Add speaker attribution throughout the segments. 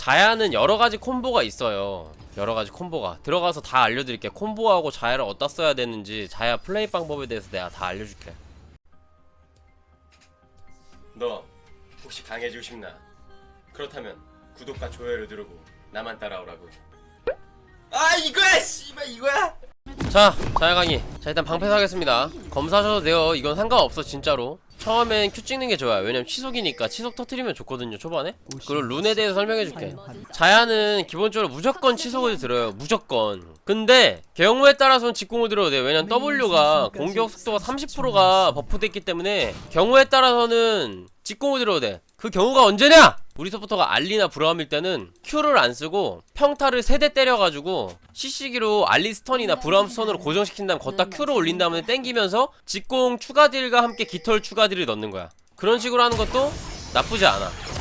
Speaker 1: 자야는 여러 가지 콤보가 있어요. 여러 가지 콤보가 들어가서 다 알려드릴게. 콤보하고 자야를 어디다 써야 되는지 자야 플레이 방법에 대해서 내가 다 알려줄게. 너 혹시 강해지고 싶나? 그렇다면 구독과 좋아요를 누르고 나만 따라오라고. 아 이거야 씨발 이거야. 자 자야 강의. 자 일단 방패 사겠습니다. 검사하셔도 돼요. 이건 상관없어 진짜로. 처음엔 큐 찍는 게 좋아요. 왜냐면 치속이니까 치속 터트리면 좋거든요 초반에. 그리고 룬에 대해서 설명해줄게. 자야는 기본적으로 무조건 치속을 들어요. 무조건. 근데 경우에 따라서는 직공을 들어도 돼요. 왜냐면 W가 공격 속도가 30%가 버프됐기 때문에 경우에 따라서는 직공을 들어도 돼. 그 경우가 언제냐? 우리 서포터가 알리나 브라움일 때는 Q를 안 쓰고 평타를 세 대 때려가지고 CC기로 알리 스턴이나 브라움 스턴으로 고정시킨 다음 걷다 Q를 올린 다음에 땡기면서 직공 추가 딜과 함께 깃털 추가 딜을 넣는 거야. 그런 식으로 하는 것도 나쁘지 않아.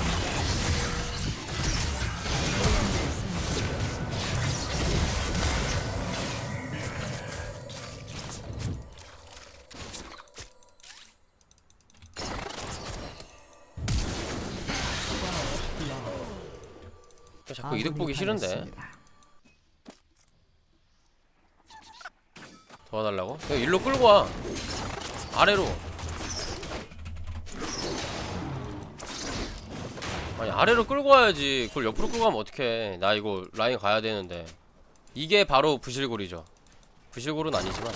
Speaker 1: 자꾸 이득 보기 싫은데. 도와달라고? 야, 일로 끌고 와. 아래로. 아니 아래로 끌고 와야지. 그걸 옆으로 끌고 가면 어떡해. 나 이거 라인 가야 되는데. 이게 바로 부실골이죠. 부실골은 아니지만.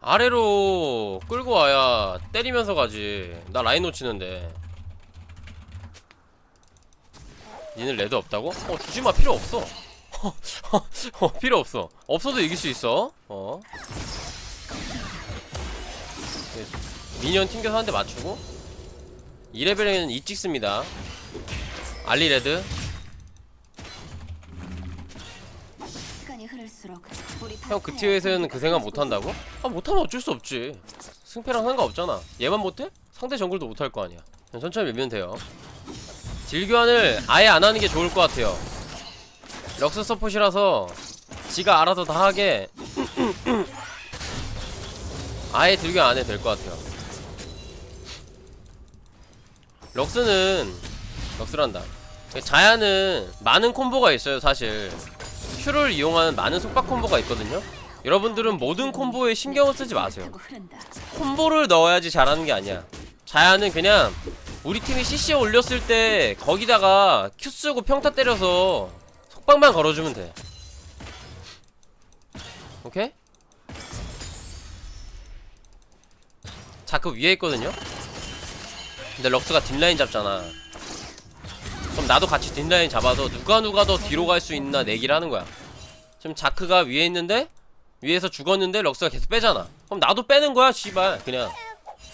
Speaker 1: 아래로 끌고 와야 때리면서 가지. 나 라인 놓치는데 니는 레드 없다고? 어 주지마. 필요 없어. 어 필요 없어. 없어도 이길 수 있어. 어. 네, 미니언 튕겨서 한 대 맞추고. 2레벨에는 이 찍습니다. 알리 레드. 형 그 티어에서는 그 생각 못한다고? 아 못하면 어쩔 수 없지. 승패랑 상관없잖아. 얘만 못해? 상대 정글도 못할 거 아니야. 천천히 밀면 돼요 딜 교환을 아예 안 하는 게 좋을 것 같아요. 럭스 서폿이라서 지가 알아서 다 하게 아예 딜 교환 안 해도 될 것 같아요. 럭스는 럭스란다. 자야는 많은 콤보가 있어요 사실. 큐를 이용하는 많은 속박 콤보가 있거든요. 여러분들은 모든 콤보에 신경을 쓰지 마세요. 콤보를 넣어야지 잘하는 게 아니야. 자야는 그냥 우리 팀이 CC 올렸을 때 거기다가 Q 쓰고 평타 때려서 속박만 걸어주면 돼. 오케이? 자크 위에 있거든요? 근데 럭스가 뒷라인 잡잖아. 그럼 나도 같이 뒷라인 잡아서 누가 누가 더 뒤로 갈 수 있나 내기를 하는 거야. 지금 자크가 위에 있는데 위에서 죽었는데 럭스가 계속 빼잖아. 그럼 나도 빼는 거야, 씨발. 그냥.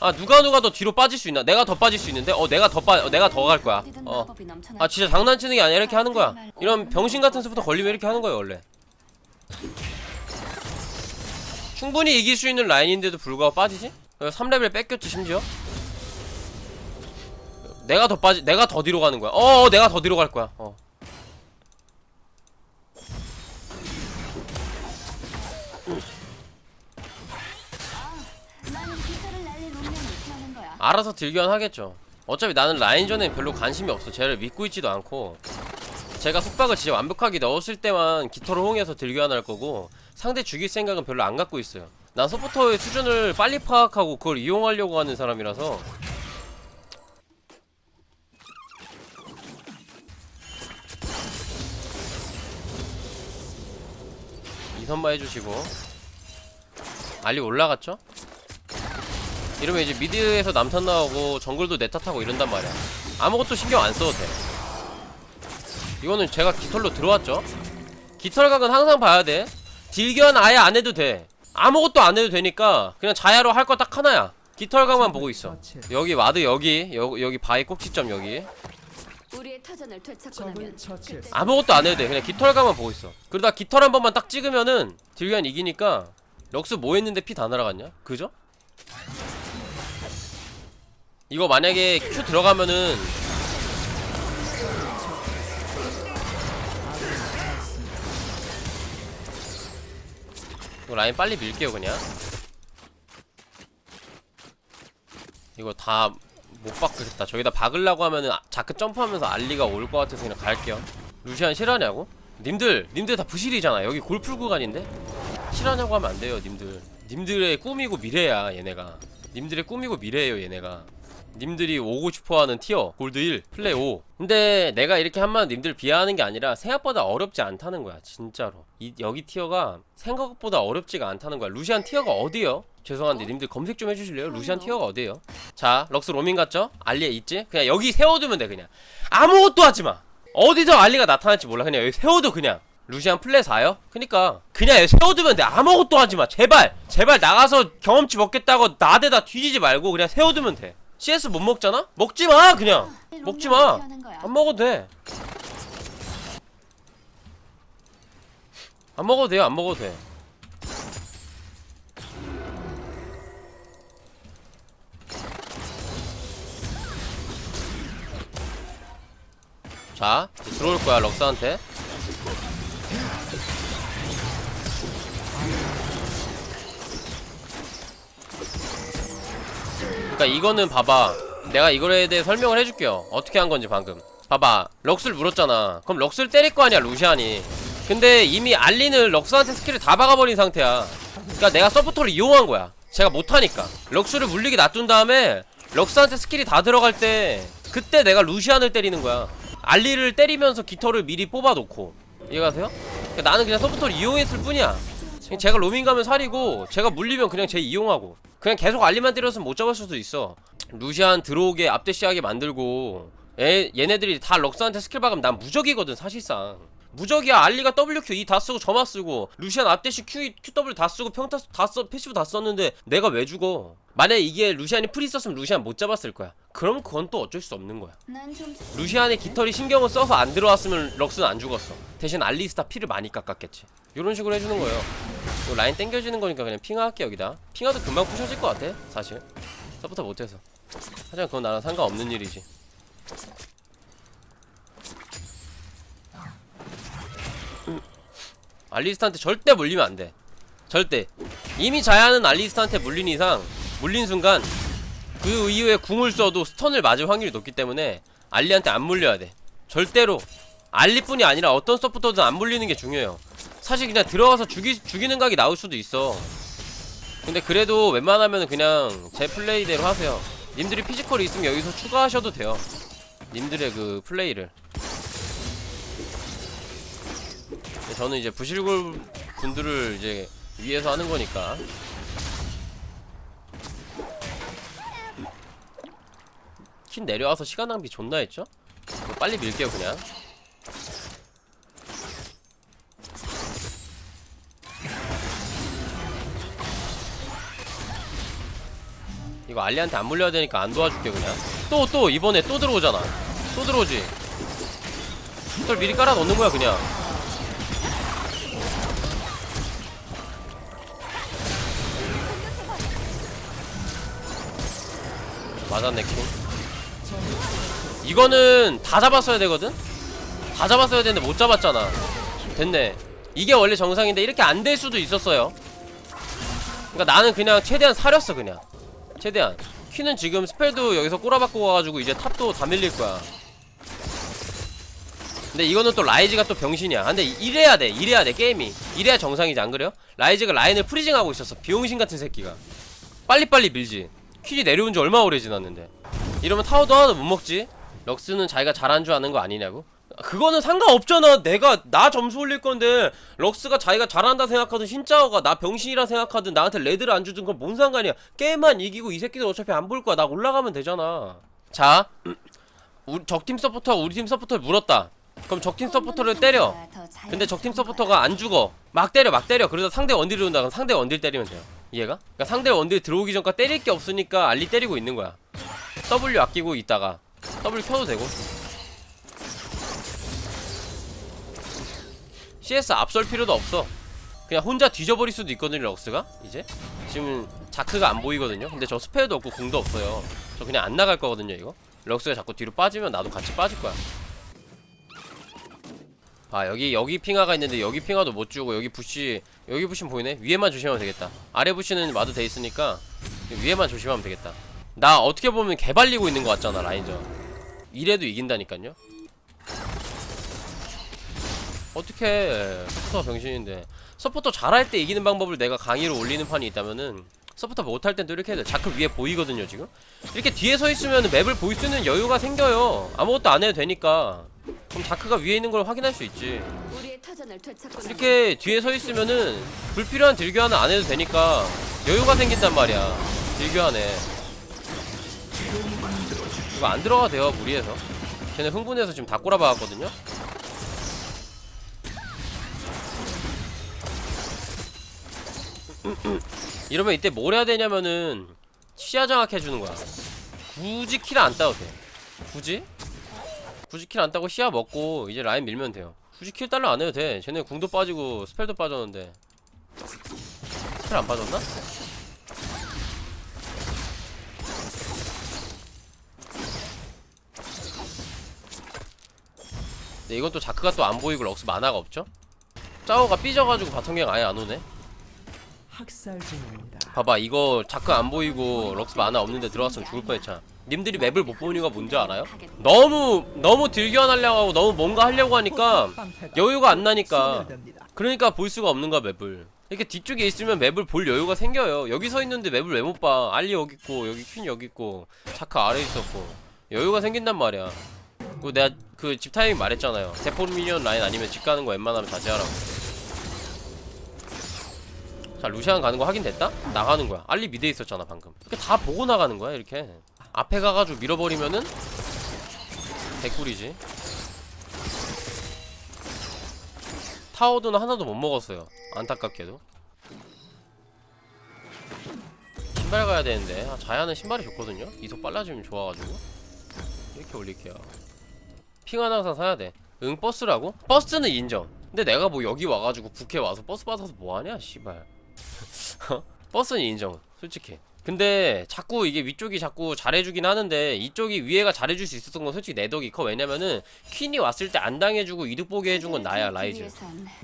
Speaker 1: 아 누가 누가 더 뒤로 빠질 수 있나? 내가 더 빠질 수 있는데, 어 내가 더 빠, 어, 내가 더 갈 거야.
Speaker 2: 어.
Speaker 1: 아 진짜 장난치는 게 아니라 이렇게 하는 거야. 이런 병신 같은 수부터 걸리면 이렇게 하는 거야 원래. 충분히 이길 수 있는 라인인데도 불구하고 빠지지? 3레벨 뺏겼지 심지어? 내가 더 빠지, 내가 더 뒤로 가는 거야. 어, 어, 내가 더 뒤로 갈 거야. 어. 알아서 딜교환 하겠죠. 어차피 나는 라인전에 별로 관심이 없어. 쟤를 믿고 있지도 않고. 제가 속박을 진짜 완벽하게 넣었을 때만 깃털을 호응해서 딜교환 할 거고 상대 죽일 생각은 별로 안 갖고 있어요. 난 서포터의 수준을 빨리 파악하고 그걸 이용하려고 하는 사람이라서 이선바 해주시고 알리 올라갔죠? 이러면 이제 미드에서 남탄 나오고 정글도 내 탓하고 이런단 말이야. 아무것도 신경 안 써도 돼. 이거는 제가 깃털로 들어왔죠? 깃털각은 항상 봐야 돼. 딜견 아예 안 해도 돼. 아무것도 안 해도 되니까 그냥 자야로 할 거 딱 하나야. 깃털각만 보고 있어. 여기 와드 여기 여, 여기 바위 꼭지점 여기.
Speaker 2: 우리의 터전을 되찾고 나면 그때
Speaker 1: 아무것도 안 해도 돼. 그냥 깃털각만 보고 있어. 그러다 깃털 한 번만 딱 찍으면은 딜견 이기니까 럭스 뭐 했는데 피 다 날아갔냐? 그죠? 이거 만약에 Q 들어가면은 이거 라인 빨리 밀게요 그냥. 이거 다 못 박겠다. 저기다 박으려고 하면은 아- 자크 점프하면서 알리가 올 것 같아서 그냥 갈게요. 루시안 실하냐고? 님들 님들 다 부실이잖아. 여기 골프 구간인데? 실하냐고 하면 안 돼요 님들. 님들의 꿈이고 미래야 얘네가. 님들의 꿈이고 미래예요 얘네가 님들이 오고 싶어하는 티어 골드 1 플레이 5 근데 내가 이렇게 한만 님들 비하하는 게 아니라 생각보다 어렵지 않다는 거야 진짜로 이, 여기 티어가 생각보다 어렵지가 않다는 거야 루시안 티어가 어디요? 죄송한데 님들 검색 좀 해주실래요? 루시안 티어가 어디에요? 자 럭스 로밍 갔죠? 알리에 있지? 그냥 여기 세워두면 돼 그냥 아무것도 하지마 어디서 알리가 나타날지 몰라 그냥 여기 세워도 그냥 루시안 플레 4요? 그니까 그냥 여기 세워두면 돼 아무것도 하지마 제발 제발 나가서 경험치 먹겠다고 나대다 뒤지지 말고 그냥 세워두면 돼 CS 못 먹잖아? 먹지 마 그냥 먹지마
Speaker 2: 피하는 거야.
Speaker 1: 안 먹어도 돼. 안 먹어도 돼요, 안 먹어도 돼. 자, 들어올 거야, 럭스한테. 그러니까 이거는 봐봐. 내가 이거에 대해 설명을 해줄게요. 어떻게 한 건지 방금. 봐봐. 럭스를 물었잖아. 그럼 럭스를 때릴 거 아니야, 루시안이. 근데 이미 알리는 럭스한테 스킬을 다 박아버린 상태야. 그러니까 내가 서포터를 이용한 거야. 제가 못하니까. 럭스를 물리게 놔둔 다음에 럭스한테 스킬이 다 들어갈 때 그때 내가 루시안을 때리는 거야. 알리를 때리면서 깃털을 미리 뽑아놓고. 이해가세요? 그러니까 나는 그냥 서포터를 이용했을 뿐이야. 제가 로밍 가면 살이고 제가 물리면 그냥 제 이용하고 그냥 계속 알리만 때렸으면 못 잡을 수도 있어. 루시안 들어오게 앞대시하게 만들고 얘, 얘네들이 다 럭스한테 스킬 박으면 난 무적이거든 사실상. 무적이야. 알리가 WQ E 다 쓰고 점화 쓰고 루시안 앞대시 Q, QW 다 쓰고 평타 다 써, 패시브 다 썼는데 내가 왜 죽어 만약에 이게 루시안이 프리 썼으면 루시안 못 잡았을 거야 그럼 그건 또 어쩔 수 없는 거야 루시안의 깃털이 신경을 써서 안 들어왔으면 럭스는 안 죽었어. 대신 알리스타 피를 많이 깎았겠지. 이런 식으로 해주는 거예요. 또 라인 땡겨지는 거니까 그냥 핑하할게 여기다. 핑하도 금방 부셔질 것 같아. 사실. 서부터 못해서. 하지만 그건 나랑 상관없는 일이지. 알리스타한테 절대 물리면 안 돼. 절대. 이미 자야는 알리스타한테 물린 이상 물린 순간 그 이후에 궁을 써도 스턴을 맞을 확률이 높기 때문에 알리한테 안 물려야 돼. 절대로 알리뿐이 아니라 어떤 서포터든 안 물리는 게 중요해요. 사실 그냥 들어가서 죽이, 죽이는 각이 나올 수도 있어. 근데 그래도 웬만하면 그냥 제 플레이대로 하세요. 님들이 피지컬이 있으면 여기서 추가하셔도 돼요. 님들의 그 플레이를. 저는 이제 부실골 분들을 이제 위해서 하는 거니까. 킨 내려와서 시간 낭비 존나 했죠? 빨리 밀게요 그냥. 이거 알리한테 안 물려야 되니까 안 도와줄게 그냥. 또또 이번에 또 들어오잖아. 또 들어오지. 이걸 미리 깔아 놓는 거야 그냥. 맞았네 킹 이거는 다 잡았어야 되거든? 다 잡았어야 되는데 못 잡았잖아. 됐네. 이게 원래 정상인데 이렇게 안 될 수도 있었어요. 그러니까 나는 그냥 최대한 사렸어 그냥. 최대한. 퀴는 지금 스펠도 여기서 꼬라박고 가가지고 이제 탑도 다 밀릴 거야. 근데 이거는 또 라이즈가 또 병신이야. 근데 이래야 돼 이래야 돼 게임이. 이래야 정상이지 안 그래요? 라이즈가 라인을 프리징하고 있었어 비용신 같은 새끼가. 빨리빨리 밀지. 퀴이 내려온 지 얼마 오래 지났는데 이러면 타워도 하나도 못 먹지? 럭스는 자기가 잘한 줄 아는 거 아니냐고? 그거는 상관없잖아. 내가 나 점수 올릴 건데 럭스가 자기가 잘한다 생각하든 신짜오가 나 병신이라 생각하든 나한테 레드를 안 주든 그건 뭔 상관이야? 게임만 이기고 이 새끼들 어차피 안 볼 거야. 나 올라가면 되잖아. 자 우리 적팀 서포터 우리 팀 서포터를 물었다. 그럼 적팀 서포터를 때려. 근데 적팀 서포터가 안 죽어. 막 때려 막 때려. 그러다 상대 원딜 들어온다. 그럼 상대 원딜 때리면 돼요. 이해가? 그러니까 상대 원딜 들어오기 전까지 때릴 게 없으니까 알리 때리고 있는 거야 W 아끼고 있다가 W 켜도 되고. CS 앞설 필요도 없어. 그냥 혼자 뒤져버릴 수도 있거든요 럭스가. 이제? 지금 자크가 안 보이거든요. 근데 저 스페어도 없고 궁도 없어요. 저 그냥 안 나갈 거거든요 이거. 럭스가 자꾸 뒤로 빠지면 나도 같이 빠질 거야. 봐 여기 여기 핑하가 있는데 여기 핑하도 못 주고 여기 부시 여기 부시는 보이네. 위에만 조심하면 되겠다. 아래 부시는 와도 돼 있으니까 위에만 조심하면 되겠다 나 어떻게 보면 개발리고 있는 것 같잖아 라인전. 이래도 이긴다니깐요? 어떻게 서포터 병신인데. 서포터 잘할 때 이기는 방법을 내가 강의로 올리는 판이 있다면은 서포터 못할 땐 또 이렇게 해야 돼. 자크 위에 보이거든요 지금? 이렇게 뒤에 서 있으면 맵을 볼 수 있는 여유가 생겨요. 아무것도 안 해도 되니까. 그럼 자크가 위에 있는 걸 확인할 수 있지. 이렇게 뒤에 서 있으면은 불필요한 딜교환은 안 해도 되니까 여유가 생긴단 말이야. 딜교환에 이거 안 들어가 돼요 무리해서. 걔네 흥분해서 지금 다 꼬라박았거든요. 이러면 이때 뭘 해야 되냐면은 시야 장악해주는 거야. 굳이 킬 안 따도 돼. 굳이? 굳이 킬 안 따고 시야 먹고 이제 라인 밀면 돼요. 굳이 킬 달러 안 해도 돼. 쟤네 궁도 빠지고 스펠도 빠졌는데. 스펠 안 빠졌나? 네, 이건 또 자크가 또 안 보이고 럭스 만화가 없죠? 짜오가 삐져가지고 바텀갱 아예 안 오네
Speaker 3: 학살 중입니다.
Speaker 1: 봐봐 이거 자크 안 보이고 럭스 만화 없는데 들어갔으면 죽을 뻔했잖아 님들이 맵을 못 보는 이유가 뭔지 알아요? 너무 너무 딜교환 하려고 하고 너무 뭔가 하려고 하니까 여유가 안 나니까. 그러니까 볼 수가 없는 거야 맵을 이렇게 뒤쪽에 있으면 맵을 볼 여유가 생겨요 여기 서 있는데 맵을 왜 못 봐 알리 여기 있고 여기 퀸 여기 있고 자크 아래 있었고 여유가 생긴단 말이야 그 내가 그 집 타이밍 말했잖아요. 대포 미니언 라인 아니면 집 가는 거 웬만하면 자제하라고. 자 루시안 가는 거 확인됐다? 나가는 거야. 알리 미드에 있었잖아 방금. 이렇게 다 보고 나가는 거야 이렇게. 앞에 가가지고 밀어버리면은 개꿀이지. 타워드는 하나도 못 먹었어요. 안타깝게도. 신발 가야 되는데. 아, 자야는 신발이 좋거든요? 이속 빨라지면 좋아가지고. 이렇게 올릴게요 핑은 항상 사야 돼 응 버스라고? 버스는 인정. 근데 내가 뭐 여기 와가지고 북해 와서 버스 받아서 뭐하냐 씨발. 어? 버스는 인정 솔직히. 근데 자꾸 이게 위쪽이 자꾸 잘해주긴 하는데 이쪽이 위에가 잘해줄 수 있었던 건 솔직히 내 덕이 커. 왜냐면은 퀸이 왔을 때 안 당해주고 이득 보게 해준 건 나야 라이즈.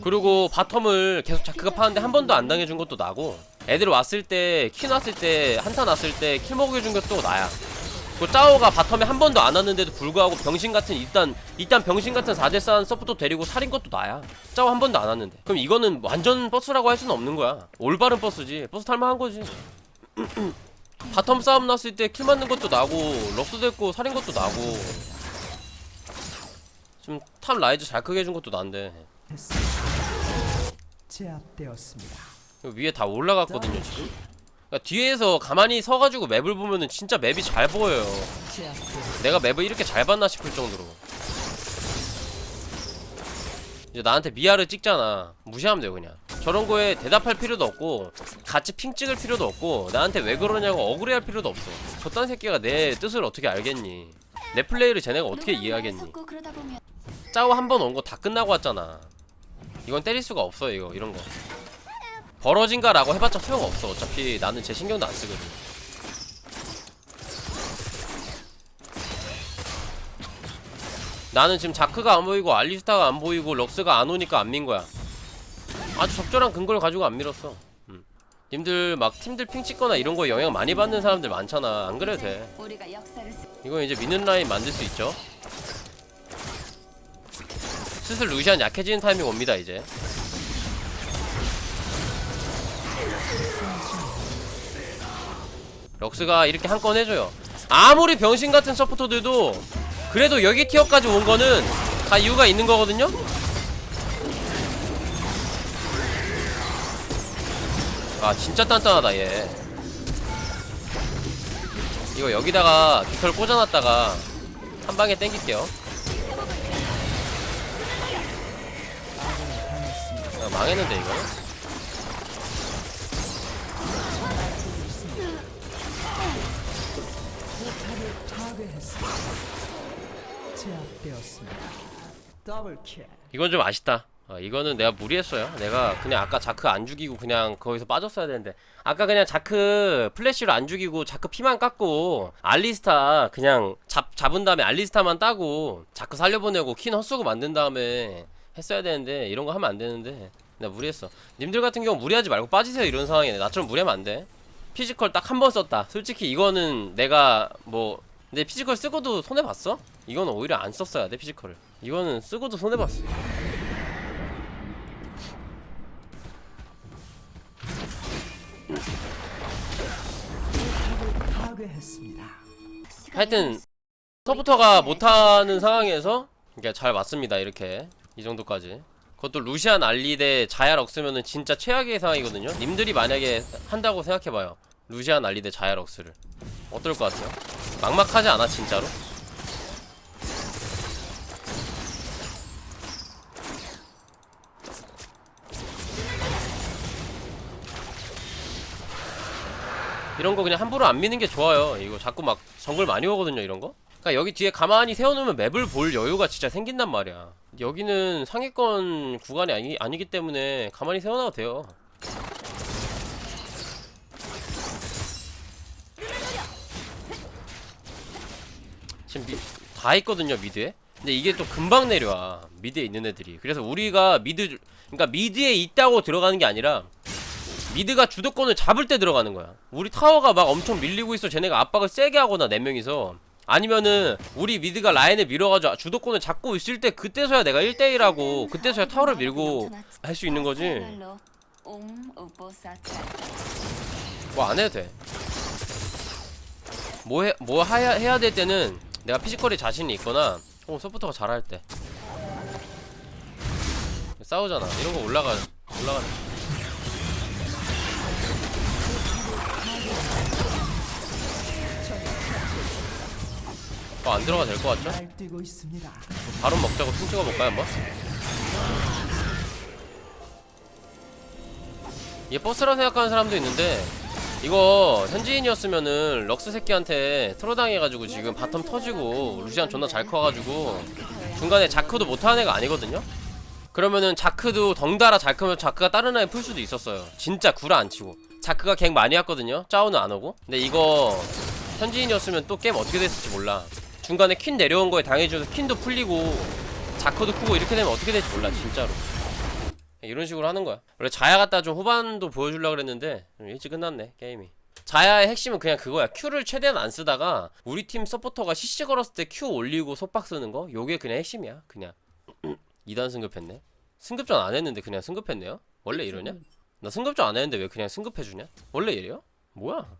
Speaker 1: 그리고 바텀을 계속 자크가 파는데 한 번도 안 당해준 것도 나고 애들 왔을 때 퀸 왔을 때 한타 났을 때 킬 먹여준 것도 나야 그 짜오가 바텀에 한 번도 안 왔는데도 불구하고 병신 같은 일단 일단 병신 같은 4대 싸는 서포터 데리고 살인 것도 나야. 짜오 한 번도 안 왔는데. 그럼 이거는 완전 버스라고 할 수는 없는 거야. 올바른 버스지. 버스 탈만한 거지. 바텀 싸움 났을 때 킬 맞는 것도 나고 럭스 됐고 살인 것도 나고. 지금 탑 라이즈 잘 크게 해준 것도 난데.
Speaker 3: 제압되었습니다.
Speaker 1: 위에 다 올라갔거든요 지금 그러니까 뒤에서 가만히 서가지고 맵을 보면은 진짜 맵이 잘 보여요. 내가 맵을 이렇게 잘 봤나 싶을 정도로. 이제 나한테 미아를 찍잖아. 무시하면 돼 그냥. 저런 거에 대답할 필요도 없고 같이 핑 찍을 필요도 없고 나한테 왜 그러냐고 억울해할 필요도 없어. 저딴 새끼가 내 뜻을 어떻게 알겠니? 내 플레이를 쟤네가 어떻게 이해하겠니? 짜오 한 번 온 거 다 끝나고 왔잖아. 이건 때릴 수가 없어 이거 이런 거 벌어진가라고 해봤자 소용 없어 어차피 나는 제 신경도 안 쓰거든 나는 지금 자크가 안 보이고 알리스타가 안 보이고 럭스가 안 오니까 안 민 거야 아주 적절한 근거를 가지고 안 밀었어 음. 님들 막 팀들 핑 찍거나 이런 거에 영향 많이 받는 사람들 많잖아 안 그래도 돼. 이건 이제 미는 라인 만들 수 있죠. 슬슬 루시안 약해지는 타이밍 옵니다 이제. 럭스가 이렇게 한 건 해줘요. 아무리 병신 같은 서포터들도 그래도 여기 티어까지 온 거는 다 이유가 있는 거거든요. 아 진짜 단단하다 얘. 이거 여기다가 깃털 꽂아놨다가 한 방에 땡길게요. 아, 망했는데 이거. 이건 좀 아쉽다. 어, 이거는 내가 무리했어요. 내가 그냥 아까 자크 안 죽이고 그냥 거기서 빠졌어야 되는데 아까 그냥 자크 플래시로 안 죽이고 자크 피만 깎고 알리스타 그냥 잡 잡은 다음에 알리스타만 따고 자크 살려보내고 퀸 헛수고 만든 다음에 했어야 되는데 이런 거 하면 안 되는데 내가 무리했어. 님들 같은 경우 무리하지 말고 빠지세요 이런 상황에 나처럼 무리하면 안 돼. 피지컬 딱 한 번 썼다 솔직히 이거는 내가 뭐 근데 피지컬 쓰고도 손해봤어? 이거는 오히려 안 썼어야 돼 피지컬을 이거는 쓰고도 손해봤어. 하여튼 서부터가 못하는 상황에서 이게 잘 맞습니다 이렇게 이 정도까지 그것도 루시안 알리 대 자얄 억스면은 진짜 최악의 상황이거든요 님들이 만약에 한다고 생각해봐요 루시안 알리 대 자얄 억스를 어떨 것 같아요? 막막하지 않아 진짜로? 이런 거 그냥 함부로 안 미는 게 좋아요. 이거 자꾸 막 정글 많이 오거든요, 이런 거. 그러니까 여기 뒤에 가만히 세워놓으면 맵을 볼 여유가 진짜 생긴단 말이야. 여기는 상위권 구간이 아니, 아니기 때문에 가만히 세워놔도 돼요. 지금 미, 다 있거든요, 미드에. 근데 이게 또 금방 내려와. 미드에 있는 애들이. 그래서 우리가 미드, 그러니까 미드에 있다고 들어가는 게 아니라 미드가 주도권을 잡을 때 들어가는 거야. 우리 타워가 막 엄청 밀리고 있어. 쟤네가 압박을 세게 하거나 네 명이서 아니면은 우리 미드가 라인을 밀어가지고 주도권을 잡고 있을 때 그때서야 내가 1대1하고 그때서야 타워를 밀고 할 수 있는 거지. 뭐 안 해도 돼. 뭐, 해, 뭐 해야 될 때는 내가 피지컬이 자신이 있거나 어, 서포터가 잘할 때. 싸우잖아. 이런 거 올라가, 올라가. 어, 안 들어가 될 것 같죠? 바로 먹자고 핑 찍어 볼까요 한번? 이게 버스라 생각하는 사람도 있는데 이거 현지인이었으면은 럭스 새끼한테 트로당해가지고 지금 바텀 터지고 루시안 존나 잘 커가지고 중간에 자크도 못하는 애가 아니거든요? 그러면은 자크도 덩달아 잘 크면 자크가 다른 애풀 수도 있었어요. 진짜 구라 안 치고. 자크가 갱 많이 왔거든요? 짜오는 안 오고? 근데 이거 현지인이었으면 또 게임 어떻게 됐을지 몰라. 중간에 퀸 내려온 거에 당해줘서 퀸도 풀리고 자커도 크고 이렇게 되면 어떻게 될지 몰라 진짜로 이런 식으로 하는 거야 원래 자야 갖다 좀 후반도 보여주려고 그랬는데 좀 일찍 끝났네 게임이 자야의 핵심은 그냥 그거야 Q를 최대한 안 쓰다가 우리 팀 서포터가 CC 걸었을 때 Q 올리고 속박 쓰는 거 요게 그냥 핵심이야 그냥 2단 승급했네 승급전 안 했는데 그냥 승급했네요 원래 이러냐? 나 승급전 안 했는데 왜 그냥 승급해주냐? 원래 이래요? 뭐야?